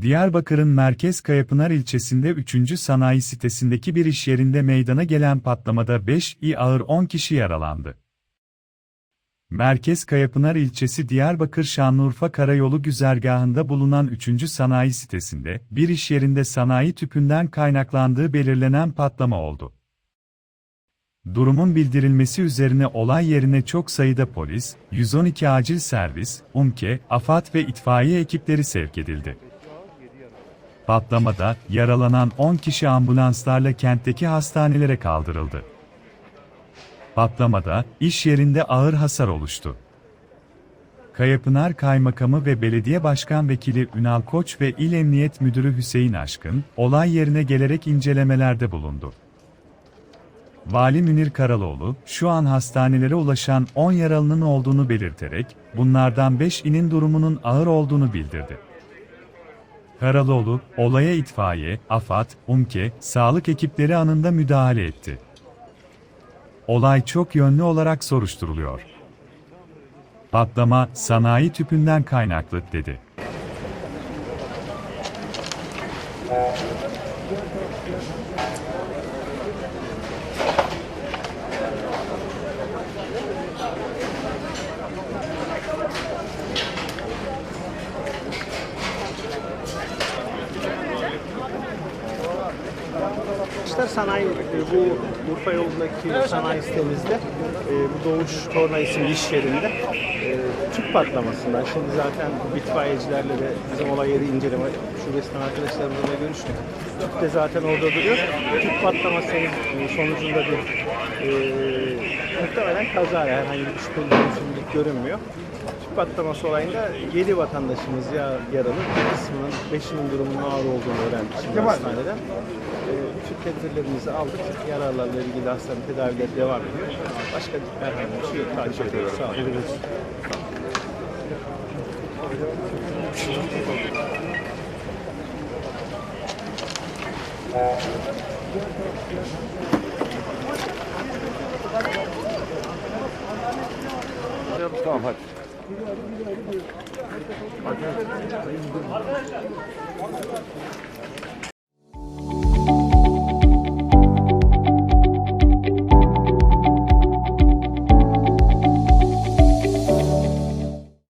Diyarbakır'ın Merkez Kayapınar ilçesinde 3. sanayi sitesindeki bir iş yerinde meydana gelen patlamada 5 i ağır 10 kişi yaralandı. Merkez Kayapınar ilçesi Diyarbakır Şanlıurfa Karayolu güzergahında bulunan 3. sanayi sitesinde bir iş yerinde sanayi tüpünden kaynaklandığı belirlenen patlama oldu. Durumun bildirilmesi üzerine olay yerine çok sayıda polis, 112 acil servis, UMKE, AFAD ve itfaiye ekipleri sevk edildi. Patlamada yaralanan 10 kişi ambulanslarla kentteki hastanelere kaldırıldı. Patlamada iş yerinde ağır hasar oluştu. Kayapınar Kaymakamı ve Belediye Başkan Vekili Ünal Koç ve İl Emniyet Müdürü Hüseyin Aşkın, olay yerine gelerek incelemelerde bulundu. Vali Münir Karaloğlu, şu an hastanelere ulaşan 10 yaralının olduğunu belirterek, bunlardan 5'inin durumunun ağır olduğunu bildirdi. Karaloğlu, olaya itfaiye, AFAD, UMKE, sağlık ekipleri anında müdahale etti. Olay çok yönlü olarak soruşturuluyor. Patlama, sanayi tüpünden kaynaklı, dedi. Arkadaşlar sanayi, e, bu Urfa yolundaki sanayi sitemizde e, bu Doğuş Torna isimli iş yerinde e, tüp patlamasından şimdi zaten itfaiyecilerle de bizim olay yeri inceleme şubesinden arkadaşlarımızla da görüştük. Tüp de zaten orada duruyor. Tüp patlamasının e, sonucunda bir e, muhtemelen kaza herhangi bir şüpheli görünmüyor. Tüp patlaması olayında 7 vatandaşımız ya yaralı, bir kısmının 5'inin durumunun ağır olduğunu öğrendik şimdi hastaneden. E, tüm tedbirlerimizi aldık. Yaralarla ilgili hastane tedavileri devam ediyor. Başka herhangi bir şey yok. Takip ediyoruz. Sağ olun. Tamam hadi.